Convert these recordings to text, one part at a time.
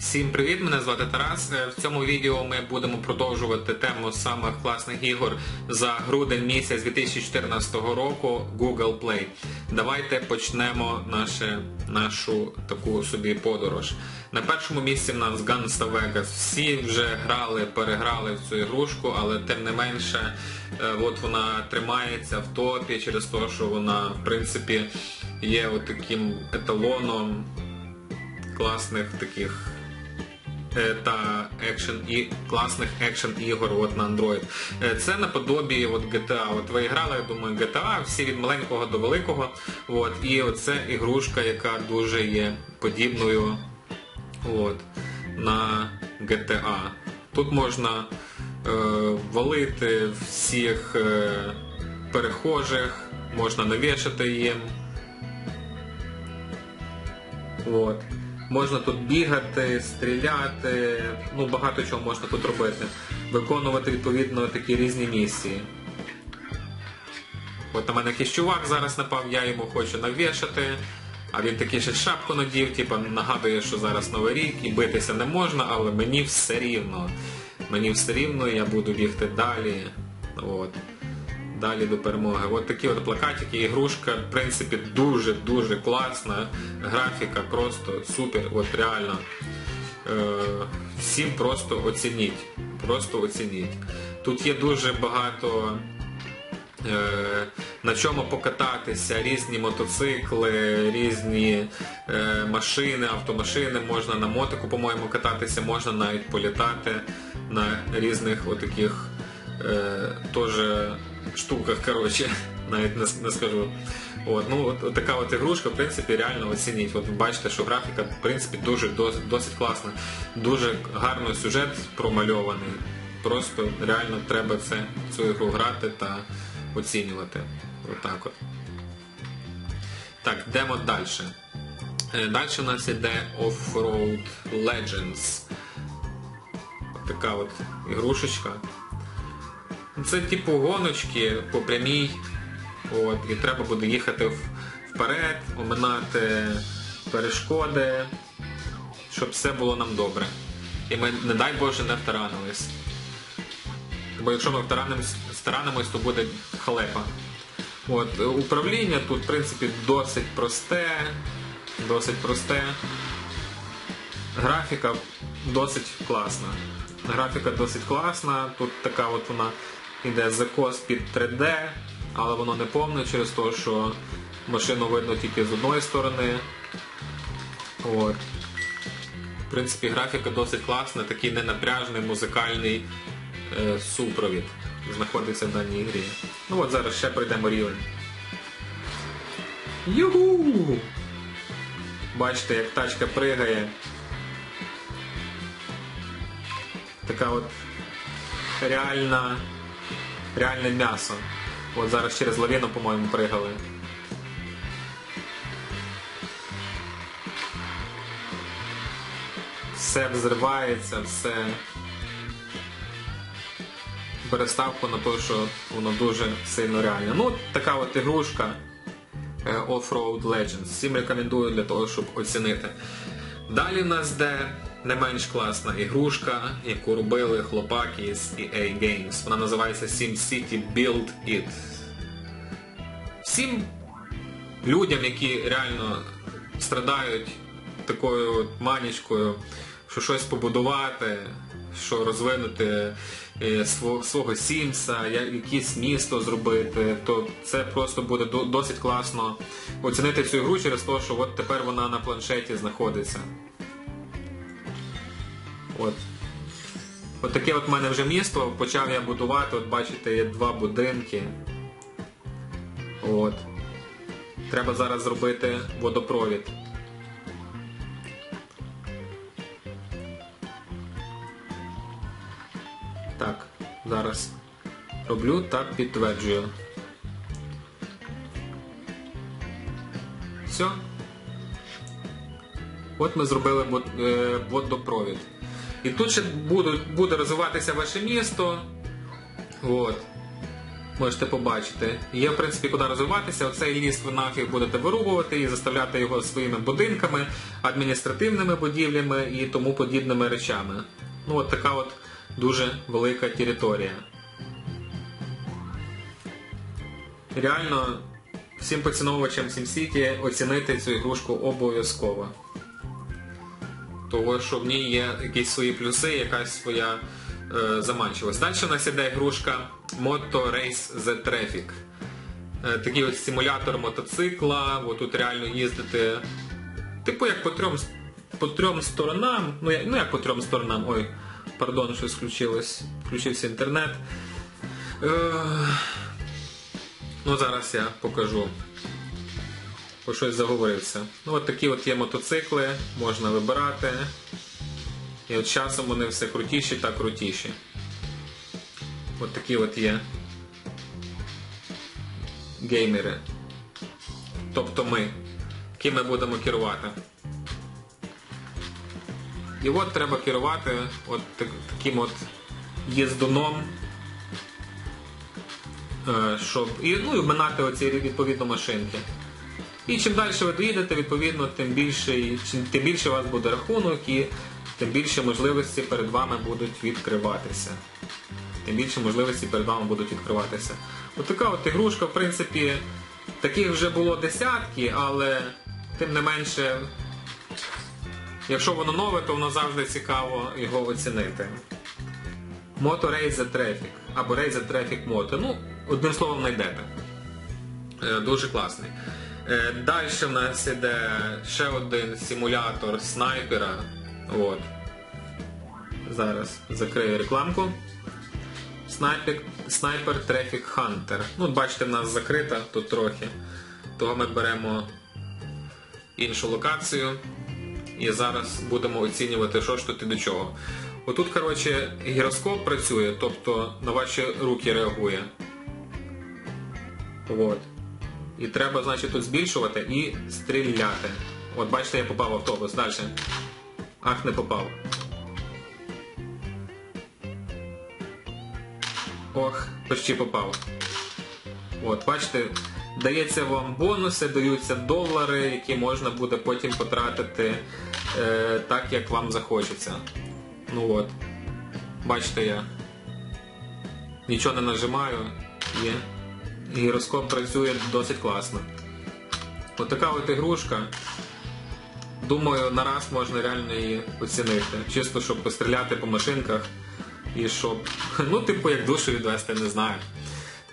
Всім привіт! Мене звати Тарас. Е, В цьому відео ми будемо продовжувати тему самих класних ігор за грудень місяць 2014 року Google Play. Давайте почнемо наше, нашу таку собі подорож. На першому місці в нас Gunsta Vegas. Всі вже грали, переграли в цю ігрушку, але тим не менше е, от вона тримається в топі через те, що вона в принципі є от таким еталоном класних таких та екшен і класних екшен ігор от на Android. Е, Це наподобі от GTA. От ви грали, я думаю, GTA, всі від маленького до великого. От, і оце ігрушка, яка дуже є подібною от, на GTA. Тут можна е, валити всіх е, перехожих, можна навішати їм. От. Можна тут бігати, стріляти, ну багато чого можна тут робити. Виконувати відповідно такі різні місії. От на мене якийсь чувак зараз напав, я йому хочу навішати, а він такий ще шапку надів, типу нагадує, що зараз новий рік і битися не можна, але мені все рівно. Мені все рівно, я буду бігти далі. От. Далі до перемоги. От такі от плакатики, ігрушка, в принципі, дуже-дуже класна. Графіка просто супер, от реально. Е, всім просто оцініть. Просто оцініть. Тут є дуже багато е, на чому покататися, різні мотоцикли, різні е, машини, автомашини, можна на мотику, по-моєму, кататися, можна навіть політати на різних отаких теж штуках, коротше, навіть не, скажу. От, ну, от, от така от ігрушка, в принципі, реально оцініть. От бачите, що графіка, в принципі, дуже досить, досить класна. Дуже гарний сюжет промальований. Просто реально треба це, цю ігру грати та оцінювати. Отак от. Так, йдемо далі. Далі у нас іде Off-Road Legends. Така от ігрушечка. Це типу гоночки по прямій. От, і треба буде їхати вперед, оминати перешкоди, щоб все було нам добре. І ми, не дай Боже, не втаранились. Бо якщо ми втаранимось, то буде халепа. От, управління тут, в принципі, досить просте. Досить просте. Графіка досить класна. Графіка досить класна. Тут така от вона йде закос під 3D, але воно не повне через те, що машину видно тільки з одної сторони. От. В принципі, графіка досить класна, такий ненапряжний музикальний е, супровід знаходиться в даній грі. Ну от зараз ще пройдемо рівень. Югу! Бачите, як тачка пригає. Така от реальна, реальне м'ясо. От зараз через лавіну, по-моєму, пригали. Все взривається, все переставку на те, що воно дуже сильно реальне. Ну, така от ігрушка е, Off-Road Legends. Всім рекомендую для того, щоб оцінити. Далі в нас де не менш класна ігрушка, яку робили хлопаки з EA Games. Вона називається SimCity Build It. Всім людям, які реально страдають такою манічкою, що щось побудувати, що розвинути е, свого Сімса, якесь місто зробити, то це просто буде досить класно оцінити цю ігру через те, що от тепер вона на планшеті знаходиться. От. От таке от мене вже місто, почав я будувати, от бачите, є два будинки. От. Треба зараз зробити водопровід. Так, зараз роблю та підтверджую. Все. От ми зробили е, водопровід. І тут ще буде, розвиватися ваше місто. От. Можете побачити. Є, в принципі, куди розвиватися. Оцей ліс ви нафіг будете вирубувати і заставляти його своїми будинками, адміністративними будівлями і тому подібними речами. Ну, от така от дуже велика територія. Реально, всім поціновувачам SimCity оцінити цю ігрушку обов'язково. Того, що в ній є якісь свої плюси, якась своя е, заманчивість. Далі у нас іде ігрушка Moto Race The Traffic. Е, такий от симулятор мотоцикла, от тут реально їздити, типу як по трьом, по трьом сторонам, ну як, ну як по трьом сторонам, ой, пардон, щось включилось, включився інтернет. Е, ну зараз я покажу. Бо щось заговорився. Ну от такі от є мотоцикли, можна вибирати. І от часом вони все крутіші та крутіші. От такі от є геймери. Тобто ми, ким ми будемо керувати. І от треба керувати от таким от їздуном, е, щоб і, ну, і вминати оці відповідно машинки. І чим далі ви доїдете, відповідно, тим більше, тим більше у вас буде рахунок і тим більше можливості перед вами будуть відкриватися. Тим більше можливості перед вами будуть відкриватися. От така от ігрушка, в принципі, таких вже було десятки, але тим не менше, якщо воно нове, то воно завжди цікаво його оцінити. Moto the Traffic або the Traffic Moto. Ну, одним словом знайдете. Е, Дуже класний. Е, Далі в нас іде ще один симулятор снайпера. От. Зараз закрию рекламку. Снайпер, снайпер Traffic Hunter. Ну, бачите, в нас закрита тут трохи. Того ми беремо іншу локацію. І зараз будемо оцінювати, що ж тут і до чого. Отут, коротше, гіроскоп працює, тобто на ваші руки реагує. От. І треба, значить, тут збільшувати і стріляти. От бачите, я попав в автобус. Далі. Ах, не попав. Ох, почти попав. От, бачите, дається вам бонуси, даються долари, які можна буде потім потратити е, так, як вам захочеться. Ну от. Бачите, я нічого не нажимаю і гіроскоп працює досить класно. От така от ігрушка. Думаю, на раз можна реально її оцінити. Чисто, щоб постріляти по машинках і щоб, ну, типу, як душу відвести, не знаю.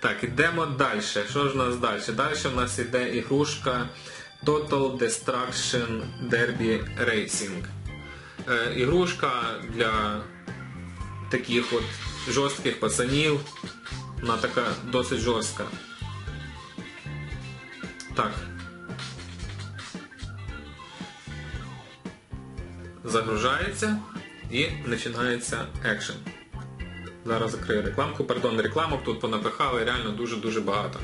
Так, ідемо далі. Що ж у нас далі? Далі в нас іде ігрушка Total Destruction Derby Racing. Е, ігрушка для таких от жорстких пацанів. Вона така досить жорстка. Так. Загружається і починається екшен. Зараз закрию рекламку. Пардон, рекламок тут понапихали реально дуже-дуже багато.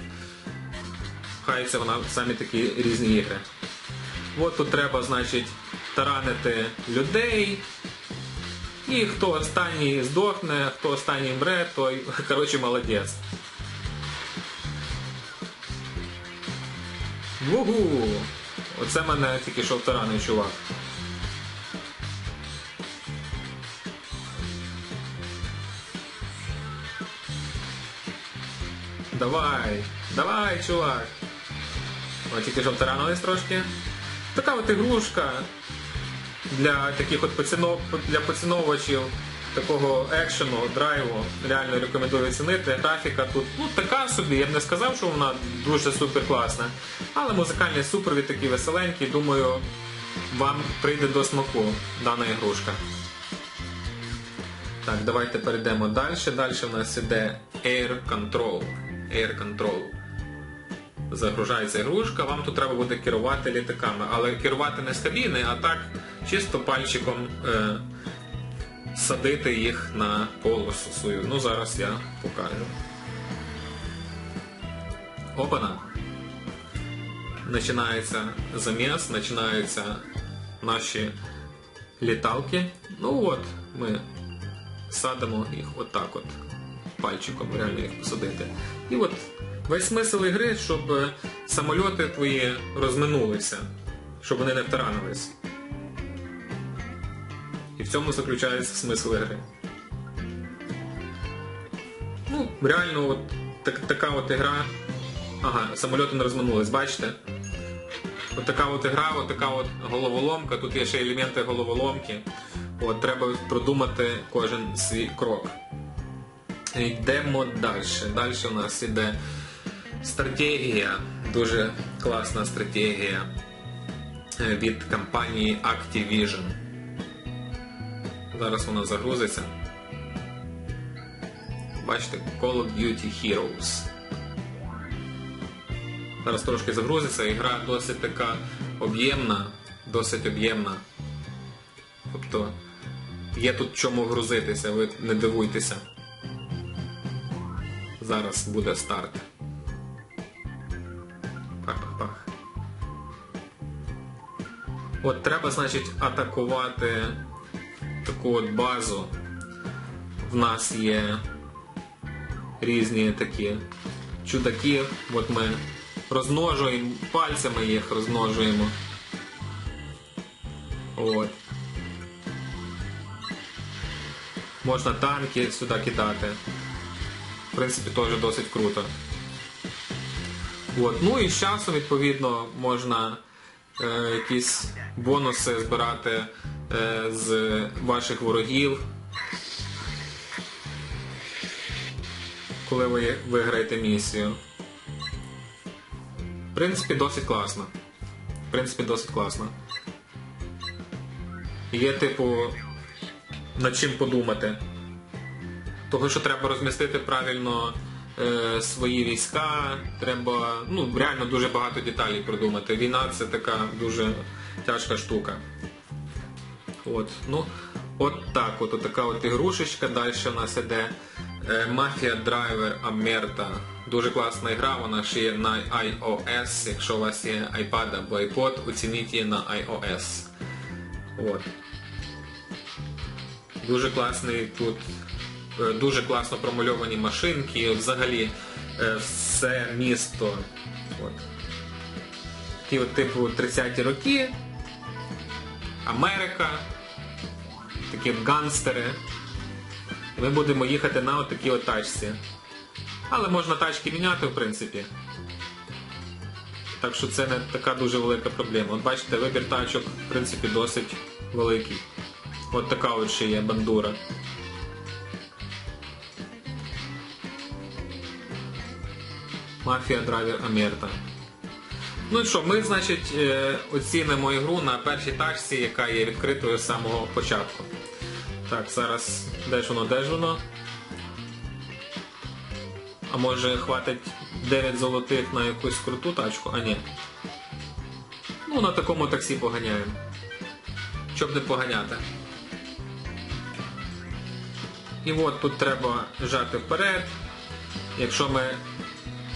Хай це вона самі такі різні ігри. От тут треба, значить, таранити людей. І хто останній здохне, хто останній мре, той, коротше, молодець. Вугу! Оце мене тільки що втаранив чувак. Давай, давай, чувак. О, тільки що втаранились трошки. Така от ігрушка для таких от поцінов... для поціновувачів такого екшену, драйву. Реально рекомендую оцінити. Графіка тут ну така собі, я б не сказав, що вона дуже супер класна. Але музикальний супровід такий веселенький, думаю, вам прийде до смаку дана ігрушка. Так, давайте перейдемо далі. Далі в нас іде Air Control. Air Control. Загружається ігрушка, вам тут треба буде керувати літаками. Але керувати не з кабіни, а так чисто пальчиком е, садити їх на полосу свою. Ну зараз я покажу. Опана. Починається заміс, починаються наші літалки. Ну от, ми садимо їх отак от. пальчиком, реально їх посадити. І от весь смисл ігри, щоб самольоти твої розминулися, щоб вони не втаранились. І в цьому заключається смисл ігри. Ну, реально, от так, така от ігра. Ага, самольоти не розминулись, бачите? От така от ігра, от така от головоломка, тут є ще елементи головоломки. От треба продумати кожен свій крок. Йдемо далі. Далі у нас іде стратегія. Дуже класна стратегія від компанії Activision. Зараз вона загрузиться. Бачите, Call of Duty Heroes. Зараз трошки загрузиться, ігра досить така об'ємна, досить об'ємна. Тобто є тут чому грузитися, ви не дивуйтеся. Зараз буде старт. Пах-пах-пах. От треба, значить, атакувати таку от базу. В нас є різні такі чудаки. От ми розмножуємо, пальцями їх розмножуємо. От. Можна танки сюди кидати. В принципі, теж досить круто. От. Ну і з часом, відповідно, можна е, якісь бонуси збирати з ваших ворогів. Коли ви виграєте місію. В принципі, досить класно. В принципі, досить класно. Є, типу, над чим подумати. Того, що треба розмістити правильно е, свої війська, треба ну, реально дуже багато деталей продумати. Війна це така дуже тяжка штука. От, ну, от так, от, така от ігрушечка. Далі у нас іде е, Mafia Driver Amerta. Дуже класна гра, вона ще є на iOS. Якщо у вас є iPad або iPod, оцініть її на iOS. От. Дуже класний тут, е, дуже класно промальовані машинки, взагалі е, все місто. От. Такі от типу 30-ті роки. Америка. Такі от ганстери. Ми будемо їхати на от такій от тачці. Але можна тачки міняти, в принципі. Так що це не така дуже велика проблема. От бачите, вибір тачок, в принципі, досить великий. От така от ще є бандура. Мафія Драйвер Амерта. Ну і що, ми, значить, е, оцінимо ігру на першій тачці, яка є відкритою з самого початку. Так, зараз де ж воно, де ж воно? А може хватить 9 золотих на якусь круту тачку? А ні. Ну, на такому таксі поганяємо. Щоб не поганяти. І от тут треба жати вперед. Якщо ми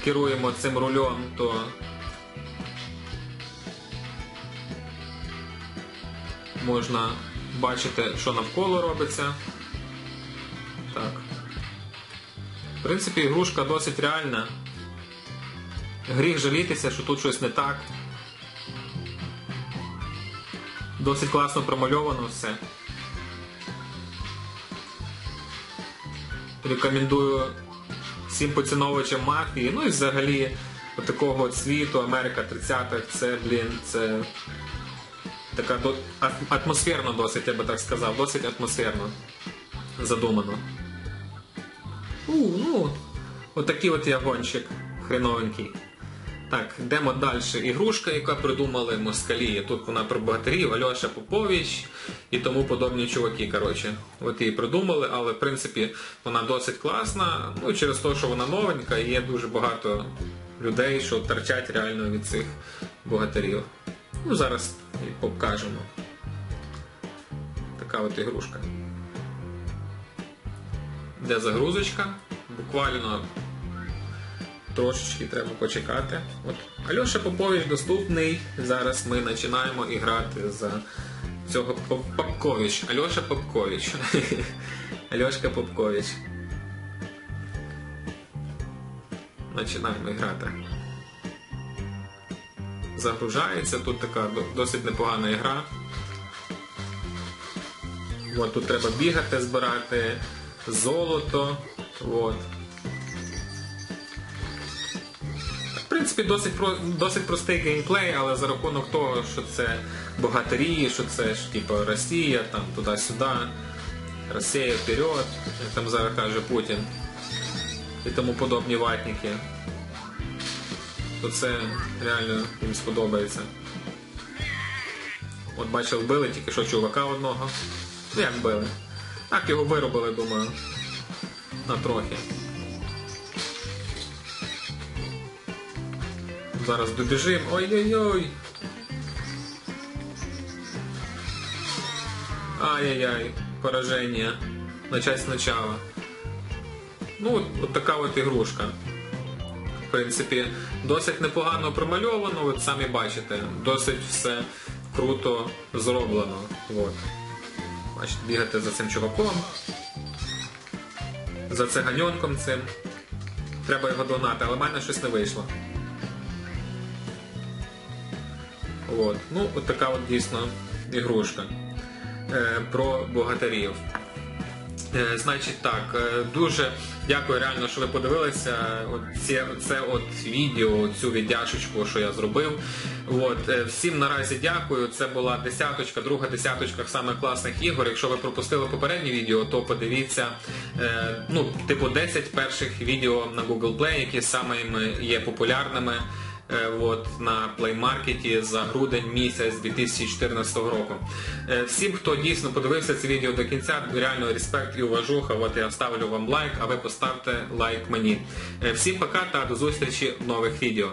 керуємо цим рулем, то можна бачити, що навколо робиться. Так. В принципі, ігрушка досить реальна. Гріх жалітися, що тут щось не так. Досить класно промальовано все. Рекомендую всім поціновувачам мафії, ну і взагалі такого світу, Америка 30-х, це, блін, це така атмосферно досить, я би так сказав, досить атмосферно задумано. У, ну, отакий от я гонщик хреновенький. Так, йдемо далі. Ігрушка, яка придумали москалі. Тут вона про богатирів, Альоша Попович і тому подобні чуваки. коротше. От її придумали, але в принципі вона досить класна. Ну, через те, що вона новенька, і є дуже багато людей, що торчать реально від цих богатирів. Ну, зараз покажемо. Така от ігрушка. Де загрузочка? Буквально трошечки треба почекати. От Альоша Попович доступний. Зараз ми починаємо і грати за цього Попкович. Альоша Попкович. Альошка Попкович. Починаємо грати. Загружається, тут така досить непогана гра. От, тут треба бігати, збирати золото. От. В принципі, досить, досить простий геймплей, але за рахунок того, що це богатирі, що це ж типу Росія, там туди-сюди, Росія вперед, як там зараз каже Путін і тому подобні ватники. То це реально їм сподобається. От бачив, вбили тільки що чувака одного. Ну як вбили? Так його виробили, думаю. На трохи. Зараз добіжим. Ой-ой-ой. Ай-яй-яй, пораження. Начать сначала. Ну, от, от така от ігрушка. В принципі, досить непогано промальовано, от самі бачите, досить все круто зроблено. От. Бачите, бігати за цим чуваком, за циганьонком цим. Треба його догнати, але в мене щось не вийшло. От. Ну, от така от дійсно ігрушка е, про богатирів. Е, Значить так, е, дуже дякую реально, що ви подивилися. От це, от відео, цю віддяшечку, що я зробив. От, е, всім наразі дякую. Це була десяточка, друга десяточка самих класних ігор. Якщо ви пропустили попереднє відео, то подивіться е, ну, типу 10 перших відео на Google Play, які самими є популярними от, на Market за грудень місяць 2014 року. Е, Всім, хто дійсно подивився це відео до кінця, реально респект і уважуха. От я ставлю вам лайк, а ви поставте лайк мені. Е, Всім пока та до зустрічі в нових відео.